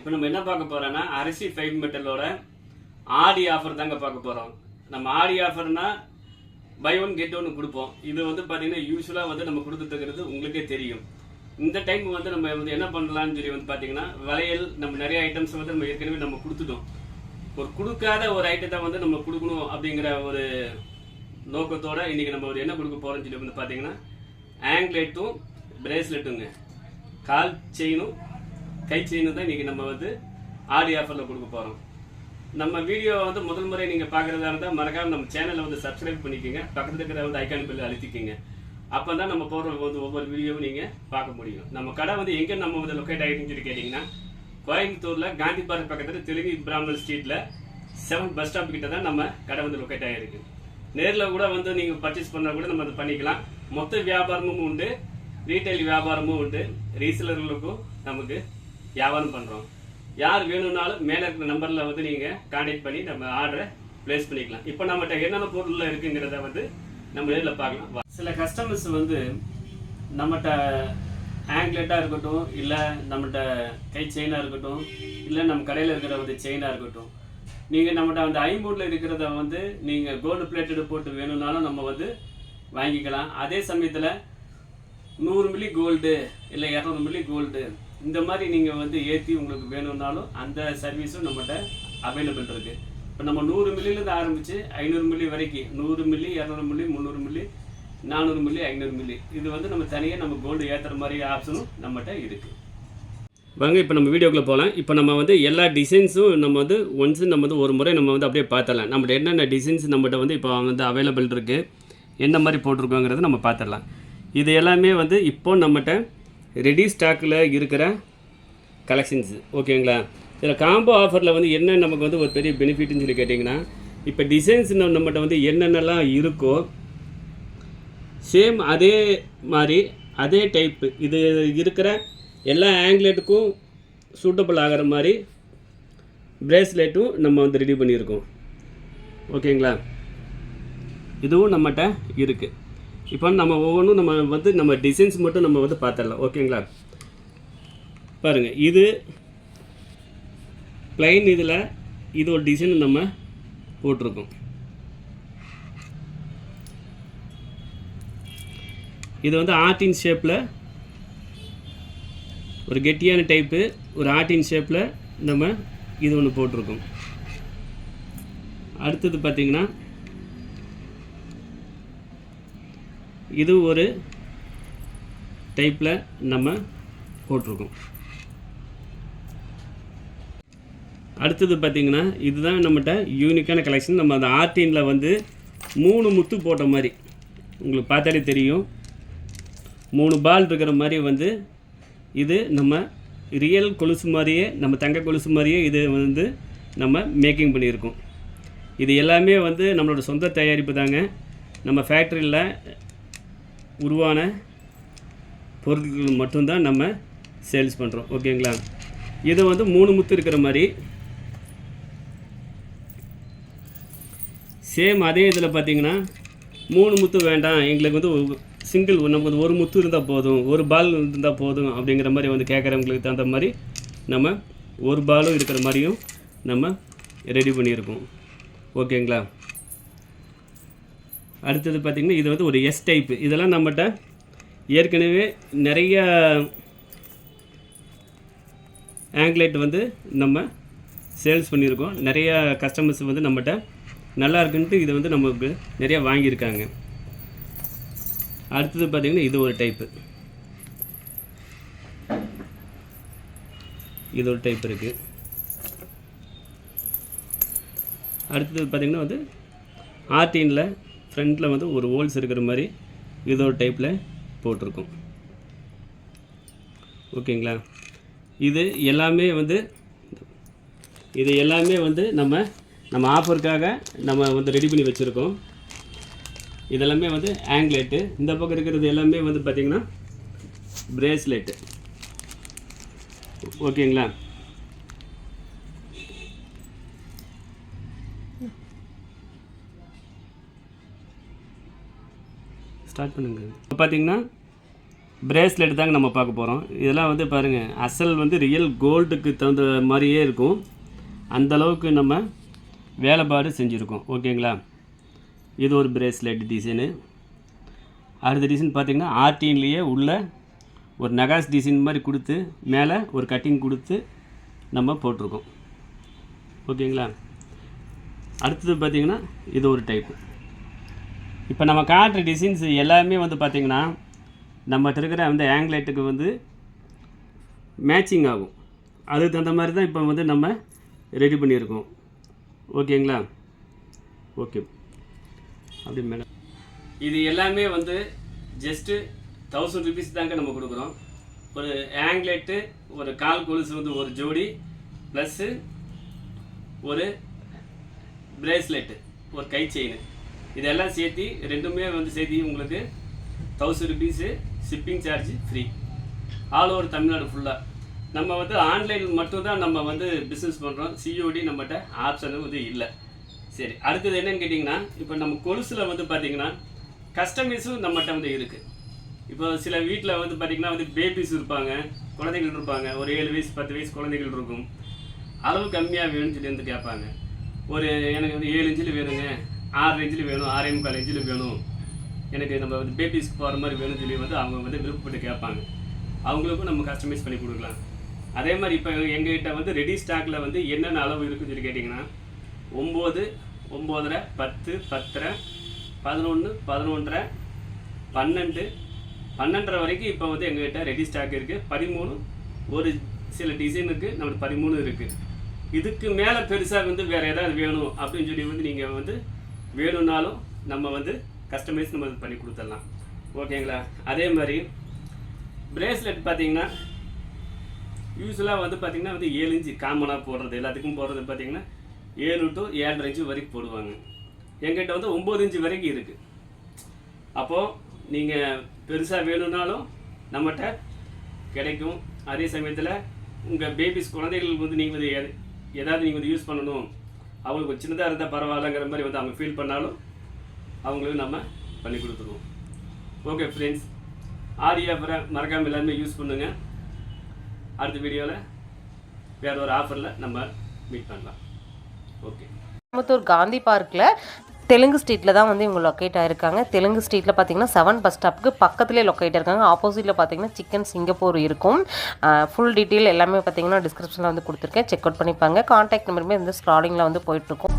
இப்போ நம்ம என்ன பார்க்க போறோம்னா அரிசி ஃபைவ் மெட்டலோட ஆடி ஆஃபர் தாங்க பார்க்க போறோம். நம்ம ஆடி ஆஃபர்னா பை ஒன் கெட் ஒன்று கொடுப்போம். இது வந்து பார்த்தீங்கன்னா யூஸ்வலாக வந்து நம்ம கொடுத்துருக்கிறது உங்களுக்கே தெரியும். இந்த டைம் வந்து நம்ம வந்து என்ன பண்ணலாம்னு சொல்லி வந்து பார்த்தீங்கன்னா வளையல் நம்ம நிறைய ஐட்டம்ஸ் வந்து நம்ம ஏற்கனவே நம்ம கொடுத்துட்டோம். ஒரு கொடுக்காத ஒரு ஐட்டத்தை வந்து நம்ம கொடுக்கணும் அப்படிங்கிற ஒரு நோக்கத்தோட இன்னைக்கு நம்ம ஒரு என்ன கொடுக்க போறோம்னு சொல்லி வந்து பார்த்தீங்கன்னா ஆங்க்லேட்டும் பிரேஸ்லெட்டுங்க கால் செயினும் கை செயின் தான் இன்றைக்கி நம்ம வந்து ஆடி ஆஃபரில் கொடுக்க போகிறோம் நம்ம வீடியோ வந்து முதல் முறை நீங்கள் பார்க்குறதா இருந்தால் மறக்காம நம்ம சேனலை வந்து சப்ஸ்கிரைப் பண்ணிக்கோங்க. பக்கத்தில் இருக்கிற வந்து ஐக்கான் பில் அழுத்திக்கிங்க. அப்போ தான் நம்ம போடுற வந்து ஒவ்வொரு வீடியோவும் நீங்கள் பார்க்க முடியும். நம்ம கடை வந்து எங்கே நம்ம வந்து லொக்கேட் ஆகிட்டுன்னு சொல்லி கேட்டிங்கன்னா கோயம்புத்தூரில் காந்தி பார்க் பக்கத்தில் தெலுங்கு பிராமல் ஸ்ட்ரீட்டில் செவன் பஸ் ஸ்டாப் கிட்ட தான் நம்ம கடை வந்து லொக்கேட் ஆகிருக்கு நேரில் கூட வந்து நீங்கள் பர்ச்சேஸ் பண்ணால் கூட நம்ம அதை பண்ணிக்கலாம். மொத்த வியாபாரமும் உண்டு. ரீட்டைல் வியாபாரமும் உண்டு. ரீசேலர்களுக்கும் நமக்கு வியாபாரம் பண்ணுறோம் யார் வேணும்னாலும் மேலே இருக்கிற நம்பரில் வந்து நீங்கள் கான்டாக்ட் பண்ணி நம்ம ஆர்டரை ப்ளேஸ் பண்ணிக்கலாம். இப்போ நம்மகிட்ட என்னென்ன பொருளில் இருக்குங்கிறத வந்து நம்ம நேரில் பார்க்கலாம். சில கஸ்டமர்ஸ் வந்து நம்மகிட்ட ஆங்க்லெட்டாக இருக்கட்டும் இல்லை நம்மகிட்ட கை செயினாக இருக்கட்டும் இல்லை நம்ம கடையில் இருக்கிற வந்து செயினாக இருக்கட்டும். நீங்கள் நம்மகிட்ட அந்த ஐம்பூட்டில் இருக்கிறத வந்து நீங்கள் கோல்டு பிளேட்டடு போட்டு வேணும்னாலும் நம்ம வந்து வாங்கிக்கலாம். அதே சமயத்தில் நூறு மில்லி கோல்டு இல்லை இரநூறு மில்லி கோல்டு இந்த மாதிரி நீங்கள் வந்து ஏற்றி உங்களுக்கு வேணும்னாலும் அந்த சர்வீஸும் நம்மகிட்ட அவைலபிள் இருக்குது இப்போ நம்ம நூறு மில்லிலேருந்து ஆரம்பித்து ஐநூறு மில்லி வரைக்கும் நூறு மில்லி இரநூறு மில்லி முந்நூறு மில்லி நானூறு மில்லி ஐநூறு மில்லி. இது வந்து நம்ம தனியாக நம்ம கோல்டு ஏற்றுற மாதிரி ஆப்ஷனும் நம்மகிட்ட இருக்குது வாங்க இப்போ நம்ம வீடியோக்குள்ளே போகலாம் இப்போ நம்ம வந்து எல்லா டிசைன்ஸும் நம்ம வந்து ஒன்ஸ் நம்ம வந்து ஒரு முறை நம்ம வந்து அப்படியே பார்த்தரலாம் நம்மகிட்ட என்னென்ன டிசைன்ஸ் நம்மகிட்ட வந்து இப்போ வந்து அவைலபிள் இருக்குது என்ன மாதிரி போட்டிருக்கோங்கிறத நம்ம பார்த்துடலாம். இது எல்லாமே வந்து இப்போ நம்மகிட்ட ரெடி ஸ்டாக்கில் இருக்கிற கலெக்ஷன்ஸ் ஓகேங்களா? இதில் காம்போ ஆஃபரில் வந்து என்ன நமக்கு வந்து ஒரு பெரிய பெனிஃபிட்னு சொல்லி கேட்டிங்கன்னா இப்போ டிசைன்ஸ் நம்மகிட்ட வந்து என்னென்னலாம் இருக்கோ சேம் அதே மாதிரி அதே டைப்பு இது இருக்கிற எல்லா ஆங்கிலேட்டுக்கும் சூட்டபிள் ஆகிற மாதிரி பிரேஸ்லெட்டும் நம்ம வந்து ரெடி பண்ணியிருக்கோம். ஓகேங்களா? இதுவும் நம்மகிட்ட இருக்குது இப்போ நம்ம ஒவ்வொன்றும் நம்ம வந்து நம்ம டிசைன்ஸ் மட்டும் நம்ம வந்து பார்த்துடலாம். ஓகேங்களா பாருங்கள் இது plain இதில் இது ஒரு டிசைன் நம்ம போட்டிருக்கோம். இது வந்து ஆர்டின் ஷேப்பில் ஒரு கெட்டியான டைப்பு ஒரு ஆர்டின் ஷேப்பில் நம்ம இது ஒன்று போட்டிருக்கோம். அடுத்தது பார்த்திங்கன்னா இது ஒரு டைப்பில் நம்ம போட்டிருக்கோம். அடுத்தது பார்த்திங்கன்னா இதுதான் நம்மகிட்ட யூனிக்கான கலெக்ஷன் நம்ம அந்த ஆர்டினில் வந்து மூணு முத்து போட்ட மாதிரி. உங்களுக்கு பார்த்தாலே தெரியும். மூணு பால் இருக்கிற மாதிரி வந்து இது நம்ம ரியல் கொலுசு மாதிரியே நம்ம தங்க கொலுசு மாதிரியே இது வந்து நம்ம மேக்கிங் பண்ணியிருக்கோம். இது எல்லாமே வந்து நம்மளோட சொந்த தயாரிப்பு தாங்க. நம்ம ஃபேக்ட்ரியில் உருவான பொருட்கள் மட்டும்தான் நம்ம சேல்ஸ் பண்ணுறோம் ஓகேங்களா? இதை வந்து மூணு முத்து இருக்கிற மாதிரி சேம் அதே இதில் பார்த்தீங்கன்னா மூணு முத்து வேண்டாம். எங்களுக்கு வந்து சிங்கிள் நமக்கு வந்து ஒரு முத்து இருந்தால் போதும். ஒரு பால் இருந்தால் போதும் அப்படிங்கிற மாதிரி வந்து கேட்குறவங்களுக்கு தகுந்த மாதிரி நம்ம ஒரு பாலும் இருக்கிற மாதிரியும் நம்ம ரெடி பண்ணியிருக்கோம். ஓகேங்களா? அடுத்தது பார்த்திங்கன்னா இது வந்து ஒரு எஸ் டைப்பு இதெல்லாம் நம்மகிட்ட ஏற்கனவே நிறைய ஆங்க்லைட் வந்து நம்ம சேல்ஸ் பண்ணியிருக்கோம். நிறைய கஸ்டமர்ஸ் வந்து நம்மகிட்ட நல்லா இருக்குன்ட்டு இதை வந்து நமக்கு நிறைய வாங்கியிருக்காங்க. அடுத்தது பார்த்திங்கன்னா இது ஒரு டைப்பு இது ஒரு டைப் இருக்குது அடுத்தது பார்த்திங்கன்னா வந்து ஆர்டினில் ஃப்ரண்ட்டில் வந்து ஒரு ஹோல்ஸ் இருக்கிற மாதிரி இது ஒரு டைப்பில் போட்டிருக்கோம். ஓகேங்களா இது எல்லாமே வந்து இது எல்லாமே வந்து நம்ம நம்ம ஆஃபருக்காக நம்ம வந்து ரெடி பண்ணி வச்சுருக்கோம். இதெல்லாமே வந்து ஆங்க்லேட்டு இந்த பக்கம் இருக்கிறது எல்லாமே வந்து பார்த்திங்கன்னா பிரேஸ்லெட்டு ஓகேங்களா ஸ்டார்ட் பண்ணுங்க. இப்போ பார்த்தீங்கன்னா பிரேஸ்லெட் தாங்க நம்ம பார்க்க போகிறோம் இதெல்லாம் வந்து பாருங்கள் அசல் வந்து ரியல் கோல்டுக்கு தகுந்த மாதிரியே இருக்கும். அந்தளவுக்கு நம்ம வேலைப்பாடு செஞ்சுருக்கோம். ஓகேங்களா இது ஒரு பிரேஸ்லெட் டிசைனு அடுத்த டிசைன் பார்த்திங்கன்னா ஆர்டின்லேயே உள்ள ஒரு நகாஸ் டிசைன் மாதிரி கொடுத்து மேலே ஒரு கட்டிங் கொடுத்து நம்ம போட்டிருக்கோம். ஓகேங்களா அடுத்தது பார்த்தீங்கன்னா இது ஒரு டைப்பு இப்போ நம்ம காட்டுற டிசைன்ஸ் எல்லாமே வந்து பார்த்திங்கன்னா நம்மகிட்ட இருக்கிற அந்த ஆங்லேட்டுக்கு வந்து மேட்சிங் ஆகும். அதுக்கு தகுந்த மாதிரி தான் இப்போ வந்து நம்ம ரெடி பண்ணியிருக்கோம். ஓகேங்களா? ஓகே. அப்படி மேடம் இது எல்லாமே வந்து ஜஸ்ட்டு தௌசண்ட் ருபீஸ் தாங்க நம்ம கொடுக்குறோம். ஒரு ஆங்லேட்டு ஒரு கால் கொலுசு வந்து ஒரு ஜோடி ப்ளஸ்ஸு ஒரு பிரேஸ்லெட்டு ஒரு கை செயின் இதெல்லாம் சேர்த்து ரெண்டுமே வந்து சேர்த்து உங்களுக்கு thousand rupees shipping charge free all over Tamil Nadu ஃபுல்லாக நம்ம வந்து ஆன்லைன் மட்டும்தான் நம்ம வந்து பிஸ்னஸ் பண்ணுறோம் சிஓடி நம்மகிட்ட ஆப்ஷனும் வந்து இல்லை. சரி அடுத்தது என்னன்னு கேட்டிங்கன்னா இப்போ நம்ம கொலுசில் வந்து பார்த்தீங்கன்னா கஸ்டமைஸும் நம்மகிட்ட வந்து இருக்குது இப்போ சில வீட்டில் வந்து பார்த்திங்கன்னா வந்து பேபிஸ் இருப்பாங்க குழந்தைகள் இருப்பாங்க. ஒரு ஏழு வயசு பத்து வயசு குழந்தைகள் இருக்கும். அளவு கம்மியாக வேணும்னு சொல்லி வந்து கேட்பாங்க. ஒரு எனக்கு வந்து ஏழு இன்ச்சில் வேணுங்க. ஆறு ரேஞ்சில் வேணும் ஆறே முக்கால் ரேஞ்சில் வேணும். எனக்கு நம்ம வந்து பேபிஸ்க்கு போகிற மாதிரி வேணும்னு சொல்லி வந்து அவங்க வந்து விருப்பப்பட்டு கேட்பாங்க. அவங்களுக்கும் நம்ம கஸ்டமைஸ் பண்ணி கொடுக்கலாம். அதே மாதிரி இப்போ எங்ககிட்ட வந்து ரெடி ஸ்டாக்கில் வந்து என்னென்ன அளவு இருக்குன்னு சொல்லி கேட்டிங்கன்னா ஒம்பது ஒம்போதரை பத்து பத்தரை பதினொன்று பதினொன்றரை பன்னெண்டு பன்னெண்டரை வரைக்கும் இப்போ வந்து எங்ககிட்ட ரெடி ஸ்டாக் இருக்குது பதிமூணு ஒரு சில டிசைனுக்கு நம்மளுக்கு பதிமூணு இருக்குது இதுக்கு மேலே பெருசாக வந்து வேறு ஏதாவது வேணும் அப்படின்னு சொல்லி வந்து நீங்கள் வந்து வேணும்னாலும் நம்ம வந்து கஸ்டமைஸ் நம்ம பண்ணி கொடுத்துடலாம். ஓகேங்களா அதே மாதிரி பிரேஸ்லெட் பார்த்தீங்கன்னா யூஸ்வலாக வந்து பார்த்தீங்கன்னா வந்து ஏழு இன்ச்சு காமனாக போடுறது எல்லாத்துக்கும் போடுறது பார்த்தீங்கன்னா ஏழு டு ஏழரை இன்ச்சு வரைக்கும் போடுவாங்க. எங்கிட்ட வந்து ஒம்பது இன்ச்சு வரைக்கும் இருக்குது அப்போது நீங்கள் பெருசாக வேணும்னாலும் நம்மகிட்ட கிடைக்கும். அதே சமயத்தில் உங்கள் பேபிஸ் குழந்தைகள் வந்து நீங்கள் வந்து எதாவது நீங்கள் வந்து யூஸ் பண்ணணும். அவங்களுக்கு ஒரு சின்னதாக இருந்தால் பரவாயில்லங்கிற மாதிரி வந்து அவங்க ஃபீல் பண்ணாலும் அவங்களுக்கு நம்ம பண்ணி கொடுத்துருவோம். ஓகே ஃப்ரெண்ட்ஸ் ஆரியா மறக்காமல் எல்லாருமே யூஸ் பண்ணுங்கள் அடுத்த வீடியோவில் வேற ஒரு ஆஃபரில் நம்ம மீட் பண்ணலாம். ஓகே கோயம்புத்தூர் காந்தி பார்க்கில் தெலுங்கு ஸ்ட்ரீட்டில் தான் வந்து இவங்க லொக்கேட் ஆகிருக்காங்க தெலுங்கு ஸ்ட்ரீட்டில் பார்த்தீங்கன்னா செவன் பஸ் ஸ்டாப்புக்கு பக்கத்துலேயே லொக்கேட் இருக்காங்க. ஆப்போசிட்டில் பார்த்தீங்கன்னா சிக்கன் சிங்கப்பூர் இருக்கும். ஃபுல் டீட்டெயில் எல்லாமே பார்த்தீங்கன்னா டிஸ்கிரிப்ஷனில் வந்து கொடுத்துருக்கேன். செக் அவுட் பண்ணிப்பாங்க. கான்டாக்ட் நம்பருமே இந்த ஸ்க்ராலிங்கில் வந்து போயிட்டுருக்கோம்.